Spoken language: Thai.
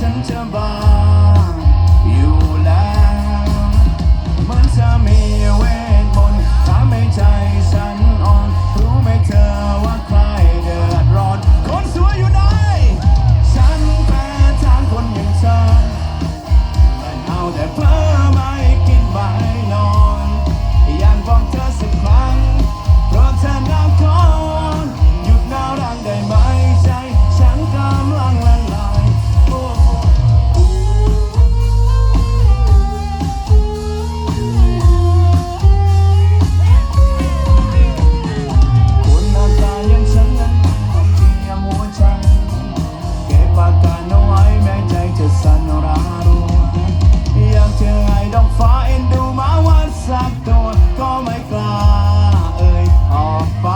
ฉันจะบางอยู่แล้วเหมือนจะมีเวทมนต์ทำให้ใจฉันอ่อน รู้ไหมเธอว่าใครเดือดร้อน คนสวยอยู่ไหนฉันแพ้ทางคนอย่างเธอมันเอาแต่เพ้อ ก็ไม่กล้าเอ่ยออกไป